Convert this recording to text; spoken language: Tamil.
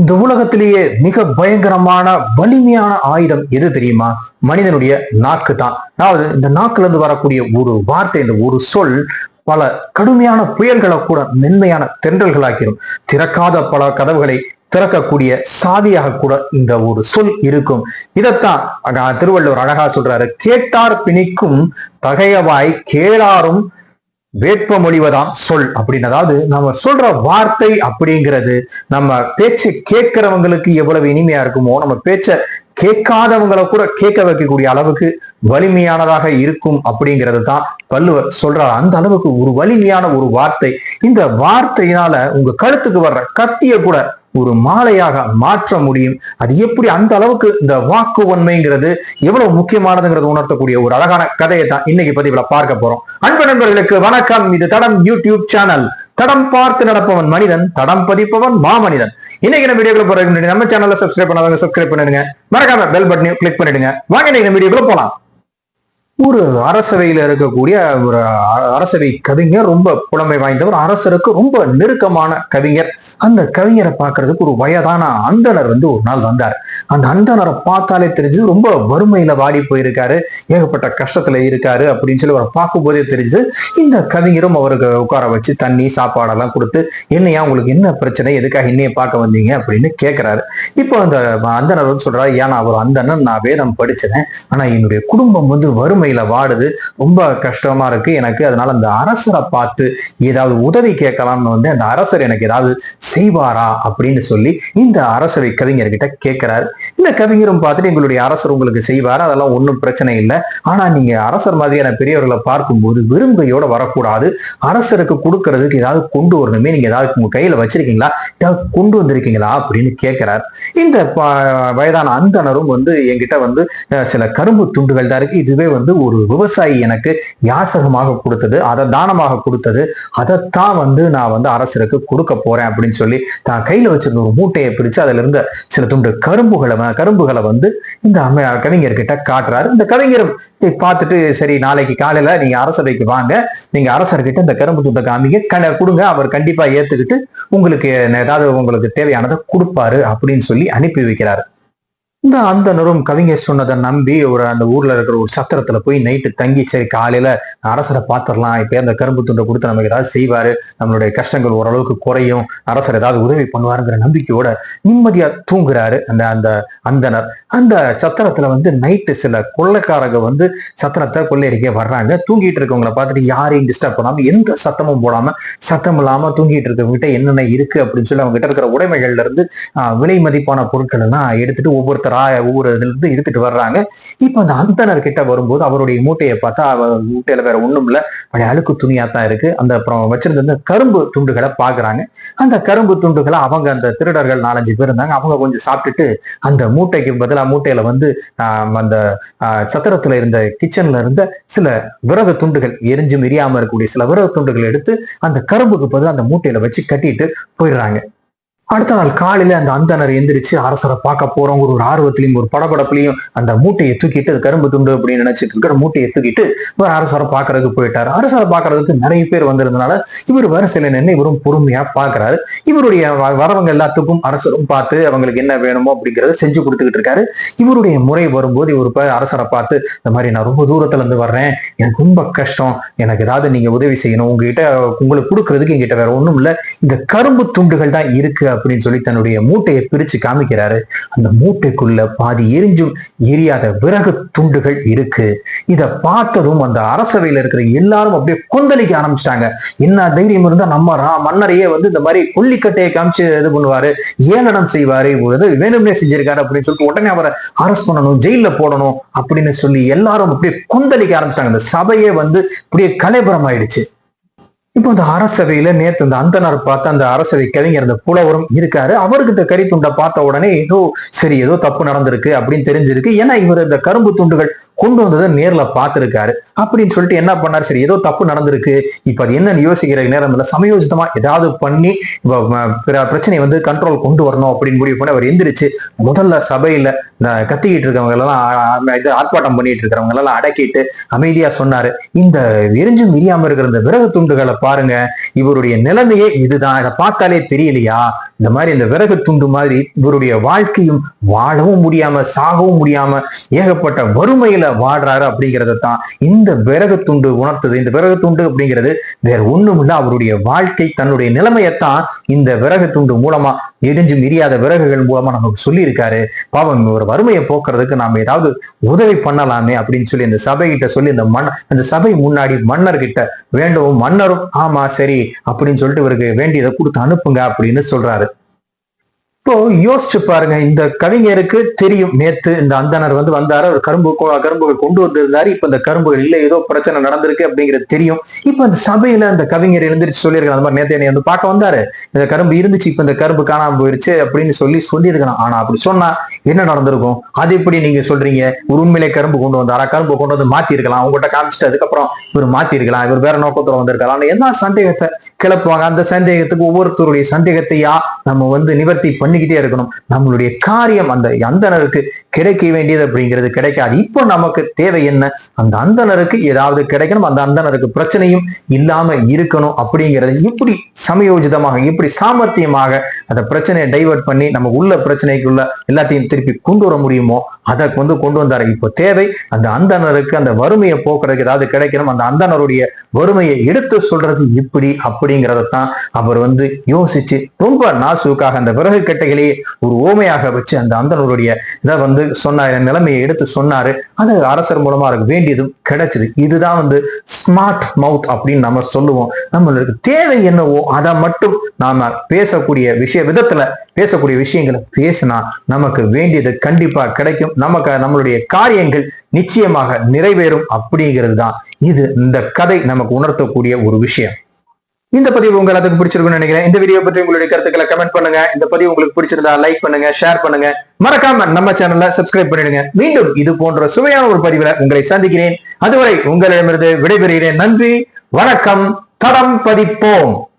இந்த உலகத்திலேயே மிக பயங்கரமான வலிமையான ஆயுதம் எது தெரியுமா? மனிதனுடைய நாக்கு தான் அதாவது இந்த நாக்குல இருந்து வரக்கூடிய ஒரு வார்த்தை இந்த ஒரு சொல் பல கடுமையான புயல்களை கூட மென்மையான தென்றல்களாக்கிடும் திறக்காத பல கதவுகளை திறக்கக்கூடிய சாவியாக கூட இந்த ஒரு சொல் இருக்கும். இதைத்தான் திருவள்ளுவர் அழகா சொல்றாரு கேட்டார் பிணிக்கும் தகையவாய் கேளாரும் வேட்பமொழிவதான் சொல் அப்படின்னு அதாவது நம்ம சொல்ற வார்த்தை அப்படிங்கிறது நம்ம பேச்சை கேட்கிறவங்களுக்கு எவ்வளவு இனிமையா இருக்குமோ நம்ம பேச்ச கேட்காதவங்களை கூட கேட்க வைக்கக்கூடிய அளவுக்கு வலிமையானதாக இருக்கும் அப்படிங்கிறது தான் வள்ளுவர் சொல்றாரு. அந்த அளவுக்கு ஒரு வலிமையான ஒரு வார்த்தை. இந்த வார்த்தையினால உங்க கழுத்துக்கு வர்ற கத்திய கூட ஒரு மாலையாக மாற்ற முடியும். அது எப்படி அந்த அளவுக்கு இந்த வாக்கு உண்மைங்கிறது எவ்வளவு முக்கியமானதுங்கிறது உணர்த்தக்கூடிய ஒரு அழகான கதையை தான் இன்னைக்கு பதிவுல பார்க்க போறோம். அன்பு நண்பர்களுக்கு வணக்கம். இது தடம் யூடியூப் சேனல். தடம் பார்த்து நடப்பவன் மனிதன் தடம் பதிப்பவன் மாமனிதன். இன்னைக்கு நம்ம வீடியோக்குள்ள போறதுக்கு முன்னாடி நம்ம சேனல்ல சப்ஸ்கிரைப் பண்ணாதவங்க சப்ஸ்கிரைப் பண்ணிடுங்க. மறக்காம பெல் பட்டனையும் கிளிக் பண்ணிடுங்க. வாங்க இன்னைக்கு நம்ம வீடியோக்குள்ள போலாம். ஒரு அரசவையில இருக்கக்கூடிய ஒரு அ- அரசவை கவிஞர் ரொம்ப புலமை வாய்ந்தவர் அரசருக்கு ரொம்ப நெருக்கமான கவிஞர். அந்த கவிஞரை பார்க்கறதுக்கு ஒரு வயதான அந்தணர் வந்து ஒரு நாள் வந்தார். அந்த அந்தணரை பார்த்தாலே தெரிஞ்சது ரொம்ப வறுமையில வாடி போயிருக்காரு ஏகப்பட்ட கஷ்டத்துல இருக்காரு அப்படின்னு சொல்லி அவரை பார்க்கும்போதே தெரிஞ்சது. இந்த கவிஞரும் அவருக்கு உட்கார வச்சு தண்ணி சாப்பாடெல்லாம் கொடுத்து என்னையா உங்களுக்கு என்ன பிரச்சனை? எதுக்காக என்னைய பார்க்க வந்தீங்க? அப்படின்னு கேட்கிறாரு இப்போ அந்த அந்தனர் வந்து சொல்றாரு ஏன்னா அவர் அந்தணன் நான் வேதம் படிச்சேன். ஆனா என்னுடைய குடும்பம் வந்து வறுமையில வாடுது. ரொம்ப கஷ்டமா இருக்கு எனக்கு. அதனால அந்த அரசரை பார்த்து ஏதாவது உதவி கேட்கலாம்னு வந்து அந்த அரசர் எனக்கு ஏதாவது செய்வாரா அப்படின்னு சொல்லி இந்த அரசவை கவிஞர்கிட்ட கேட்கிறாரு இந்த கவிஞரும் பார்த்துட்டு எங்களுடைய அரசர் உங்களுக்கு செய்வாரா? அதெல்லாம் ஒன்றும் பிரச்சனை இல்லை. ஆனா நீங்க அரசர் மாதிரியான பெரியவர்களை பார்க்கும்போது விரும்பையோட வரக்கூடாது. அரசருக்கு கொடுக்கறதுக்கு ஏதாவது கொண்டு வரணுமே. நீங்க ஏதாவது உங்க கையில வச்சிருக்கீங்களா? ஏதாவது கொண்டு வந்திருக்கீங்களா? அப்படின்னு கேட்கிறார் இந்த வயதான அந்தணரும் வந்து என்கிட்ட வந்து சில கரும்பு துண்டுகள் தான் இருக்கு. இதுவே வந்து ஒரு விவசாயி எனக்கு யாசகமாக கொடுத்தது. அதை தானமாக கொடுத்தது. அதைத்தான் வந்து நான் வந்து அரசருக்கு கொடுக்க போறேன் அப்படின்னு சொல்லி தான் கையில வச்சிருந்த ஒரு மூட்டையை பிரிச்சு அதுல இருந்த சில துண்டு கரும்புகளை கரும்புகளை வந்து இந்த அம்ம கவிஞர்கிட்ட காட்டுறாரு. இந்த கவிஞரும் பார்த்துட்டு சரி நாளைக்கு காலையில நீங்க அரசவைக்கு வாங்க. நீங்க அரசர்கிட்ட இந்த கரும்பு துண்டை காமிங்க. கண- கொடுங்க. அவர் கண்டிப்பா ஏத்துக்கிட்டு உங்களுக்கு ஏதாவது உங்களுக்கு தேவையானதை கொடுப்பாரு அப்படின்னு சொல்லி அனுப்பி வைக்கிறாரு. இந்த அந்தனரும் கவிஞர் சொன்னதை நம்பி ஒரு அந்த ஊர்ல இருக்கிற ஒரு சத்திரத்துல போய் நைட்டு தங்கி சரி காலையில அரசரை பார்த்துடலாம். இப்ப அந்த கரும்பு துண்டை கொடுத்து நமக்கு ஏதாவது செய்வாரு. நம்மளுடைய கஷ்டங்கள் ஓரளவுக்கு குறையும். அரசர் ஏதாவது உதவி பண்ணுவாருங்கிற நம்பிக்கையோட நிம்மதியா தூங்குறாரு அந்த அந்த அந்தனர். அந்த சத்திரத்துல வந்து நைட்டு சில கொள்ளைக்காரங்க வந்து சத்திரத்தை கொள்ளையடிக்க வர்றாங்க. தூங்கிட்டு இருக்கவங்கள பார்த்துட்டு யாரையும் டிஸ்டர்ப் பண்ணாம எந்த சத்தமும் போடாம சத்தம் இல்லாம தூங்கிட்டு இருக்கவங்ககிட்ட என்னென்ன இருக்கு அப்படின்னு சொல்லி அவங்க கிட்ட இருக்கிற உடைமைகள்ல இருந்து ஆஹ், விலை மதிப்பான பொருட்கள் எல்லாம் எடுத்துட்டு ஒவ்வொருத்தர் ராய இதுல இருந்து எடுத்துட்டு வர்றாங்க. இப்ப அந்த அந்தனர் கிட்ட வரும்போது அவருடைய மூட்டையை பார்த்தா அவர் மூட்டையில வேற ஒண்ணும் இல்ல. பழைய அழுக்கு துணியாக தான் இருக்கு. அந்த அப்புறம் வச்சிருந்த அந்த கரும்பு துண்டுகளை பாக்குறாங்க அந்த கரும்பு துண்டுகளை அவங்க அந்த திருடர்கள் நாலஞ்சு பேர் இருந்தாங்க. அவங்க கொஞ்சம் சாப்பிட்டுட்டு அந்த மூட்டைக்கு பதிலா மூட்டையில வந்து ஆஹ், அந்த ஆஹ், சத்திரத்துல இருந்த கிச்சன்ல இருந்த சில விறகு துண்டுகள் எரிஞ்சு மிரியாம இருக்கக்கூடிய சில விறகு துண்டுகள் எடுத்து அந்த கரும்புக்கு பதிலா அந்த மூட்டையில வச்சு கட்டிட்டு போயிடுறாங்க. அடுத்த நாள் காலையில அந்த அந்தனர் எந்திரிச்சு அரசரை பார்க்க போறோங்கிற ஒரு ஆர்வத்திலையும் ஒரு படபடப்புலையும் அந்த மூட்டையை தூக்கிட்டு அது கரும்பு துண்டு அப்படின்னு நினைச்சிட்டு இருக்கிற மூட்டையை தூக்கிட்டு இவர் அரசரை பார்க்கறதுக்கு போயிட்டாரு. அரசரை பார்க்கறதுக்கு நிறைய பேர் வந்திருந்தனால இவர் வரிசையில நின்று இவரும் பொறுமையா பார்க்கறாரு. இவருடைய வ- வரவங்க எல்லாத்துக்கும் அரசரும் பார்த்து அவங்களுக்கு என்ன வேணுமோ அப்படிங்கறத செஞ்சு கொடுத்துக்கிட்டு இருக்காரு. இவருடைய முறை வரும்போது இவர் அரசரை பார்த்து இந்த மாதிரி நான் ரொம்ப தூரத்துல இருந்து வர்றேன். எனக்கு ரொம்ப கஷ்டம். எனக்கு ஏதாவது நீங்க உதவி செய்யணும். உங்ககிட்ட உங்களுக்கு கொடுக்கறதுக்கு எங்கிட்ட வேற ஒண்ணும் இல்ல. இந்த கரும்பு துண்டுகள் தான் இருக்கு அப்படின்னு சொல்லி தன்னுடைய மூட்டையை பிரிச்சு காமிக்கிறாரு. அந்த மூட்டைக்குள்ள பாதி எரிஞ்சும் எரியாத விறகு துண்டுகள் இருக்கு. இத பார்த்ததும் அந்த அரசவையில இருக்கிற எல்லாரும் அப்படியே கொந்தளிக்க ஆரம்பிச்சிட்டாங்க. என்ன தைரியம் இருந்தா நம்ம ரா- மன்னரையே வந்து இந்த மாதிரி கொல்லிக்கட்டையை காமிச்சு இது பண்ணுவாரு. ஏளனம் செய்வாரு? இவர் வேணும்னே செஞ்சிருக்காரு அப்படின்னு சொல்லிட்டு உடனே அவரை அரெஸ்ட் பண்ணணும் ஜெயில போடணும் அப்படின்னு சொல்லி எல்லாரும் அப்படியே கொந்தளிக்க ஆரம்பிச்சிட்டாங்க. அந்த சபையே வந்து அப்படியே கலைபுரம் ஆயிடுச்சு இப்போ அந்த அரசவையில நேத்து அந்த அந்தனர் பார்த்து அந்த அரசவை கவிஞர் அந்த புலவரும் இருக்காரு. அவருக்கு இந்த கறி துண்டை பார்த்த உடனே ஏதோ சரி ஏதோ தப்பு நடந்திருக்கு அப்படின்னு தெரிஞ்சிருக்கு. ஏன்னா இவர் இந்த கரும்பு துண்டுகள் கொண்டு வந்ததை நேர்ல பார்த்திருக்காரு. அப்படின்னு சொல்லிட்டு என்ன பண்ணார்? சரி ஏதோ தப்பு நடந்திருக்கு. இப்ப அது என்னன்னு யோசிக்கிற நேரம் இல்லை. சமயோஜிதமா ஏதாவது பண்ணி பிற- பிரச்சனையை வந்து கண்ட்ரோல் கொண்டு வரணும் அப்படின்னு முடிவு பண்ணி அவர் எந்திரிச்சு முதல்ல சபையில கத்திக்கிட்டு இருக்கவங்க எல்லாம் இது ஆர்ப்பாட்டம் பண்ணிட்டு இருக்கிறவங்க எல்லாம் அடக்கிட்டு அமைதியா சொன்னாரு. இந்த எரிஞ்சும் எரியாம இருக்கிற இந்த விறகு துண்டுகளை பாருங்க. இவருடைய நிலைமையே இதுதான். இதை பார்த்தாலே தெரியலையா? இந்த மாதிரி இந்த விறகு துண்டு மாதிரி இவருடைய வாழ்க்கையும் வாழவும் முடியாம சாகவும் முடியாம ஏகப்பட்ட வறுமையில வாடுறாரு அப்படிங்கிறத தான் இந்த விறகு துண்டு உணர்த்தது. இந்த விறகு துண்டு அப்படிங்கிறது வேற ஒண்ணும் இல்லை. அவருடைய வாழ்க்கை தன்னுடைய நிலைமையத்தான் இந்த விறகு துண்டு மூலமா எரிஞ்சும் மிரியாத விறகுகள் மூலமா நமக்கு சொல்லியிருக்காரு. பாவம் ஒரு வறுமையை போக்குறதுக்கு நாம ஏதாவது உதவி பண்ணலாமே அப்படின்னு சொல்லி இந்த சபைகிட்ட சொல்லி இந்த மன்ன அந்த சபை முன்னாடி மன்னர்கிட்ட வேண்டும் மன்னரும் ஆமா சரி அப்படின்னு சொல்லிட்டு இவருக்கு வேண்டியதை கொடுத்து அனுப்புங்க அப்படின்னு சொல்றாரு. இப்போ யோசிச்சு பாருங்க இந்த கவிஞருக்கு தெரியும். நேத்து இந்த அந்தனர் வந்து வந்தாரு அவர் கரும்பு கொ- கரும்புகள் கொண்டு வந்திருந்தாரு. இப்ப இந்த கரும்புகள் இல்லை ஏதோ பிரச்சனை நடந்திருக்கு அப்படிங்கிறது தெரியும். இப்ப இந்த சபையில அந்த கவிஞர் எழுந்திருச்சு சொல்லியிருக்கலாம். அந்த மாதிரி நேத்து என்னை வந்து பார்க்க வந்தாரு. இந்த கரும்பு இருந்துச்சு இப்ப இந்த கரும்பு காணாம போயிருச்சு அப்படின்னு சொல்லி சொல்லியிருக்கலாம். ஆனா அப்படி சொன்னா என்ன நடந்திருக்கும்? அது எப்படி நீங்க சொல்றீங்க? ஒரு உண்மையிலே கரும்பு கொண்டு வந்தாரா? கரும்பு கொண்டு வந்து மாத்தி இருக்கலாம் உங்ககிட்ட காமிச்சிட்டு அதுக்கப்புறம் இவர் மாத்தி இருக்கலாம் இவர் வேற நோக்கத்துல வந்திருக்கலாம். என்ன சந்தேகத்தை கிளப்புவாங்க? அந்த சந்தேகத்துக்கு ஒவ்வொருத்தருடைய சந்தேகத்தையா நம்ம வந்து நிவர்த்தி பண்ணி பண்ணிக்கிட்டே இருக்கணும். நம்மளுடைய காரியம் அந்த அந்தனருக்கு கிடைக்க வேண்டியது அப்படிங்கிறது கிடைக்காது. இப்போ நமக்கு தேவை என்ன? அந்த அந்தனருக்கு ஏதாவது கிடைக்கணும். அந்த அந்தனருக்கு பிரச்சனையும் இல்லாம இருக்கணும் அப்படிங்கிறது இப்படி சமயோஜிதமாக இப்படி சாமர்த்தியமாக அந்த பிரச்சனையை டைவெர்ட் பண்ணி நம்ம உள்ள பிரச்சனைக்குள்ள எல்லாத்தையும் திருப்பி கொண்டு வர முடியுமோ அதை வந்து கொண்டு வந்தாரு. இப்போ தேவை அந்த அந்தனருக்கு அந்த வறுமையை போக்குறதுக்கு ஏதாவது கிடைக்கணும். அந்த அந்தனருடைய வறுமையை எடுத்து சொல்றது இப்படி அப்படிங்கிறத தான் அவர் வந்து யோசிச்சு ரொம்ப நாசுக்காக அந்த விறகு கட்டி கட்டைகளையே ஒரு ஓமையாக வச்சு அந்த அந்தனருடைய இதை வந்து சொன்னார் நிலைமையை எடுத்து சொன்னாரு. அது அரசர் மூலமா அவருக்கு வேண்டியதும் கிடைச்சது. இதுதான் வந்து ஸ்மார்ட் மவுத் அப்படின்னு நம்ம சொல்லுவோம். நம்மளுக்கு தேவை என்னவோ அதை மட்டும் நாம பேசக்கூடிய விஷய விதத்துல பேசக்கூடிய விஷயங்களை பேசினா நமக்கு வேண்டியது கண்டிப்பா கிடைக்கும். நமக்கு நம்மளுடைய காரியங்கள் நிச்சயமாக நிறைவேறும் அப்படிங்கிறது தான். இது இந்த கதை நமக்கு உணர்த்தக்கூடிய ஒரு விஷயம். இந்த பதிவு உங்க எல்லாத்துக்கும் பிடிச்சிருக்கும்னு நினைக்கிறேன். இந்த வீடியோ பற்றி உங்களுடைய கருத்துக்களை கமெண்ட் பண்ணுங்க. இந்த பதிவு உங்களுக்கு பிடிச்சிருந்தா லைக் பண்ணுங்க ஷேர் பண்ணுங்க. மறக்காம நம்ம சேனல்ல சப்ஸ்கிரைப் பண்ணிடுங்க. மீண்டும் இது போன்ற சுவையான ஒரு பதிவுல உங்களை சந்திக்கிறேன். அதுவரை உங்களிடமிருந்து விடைபெறுகிறேன். நன்றி வணக்கம் தடம் பதிப்போம்.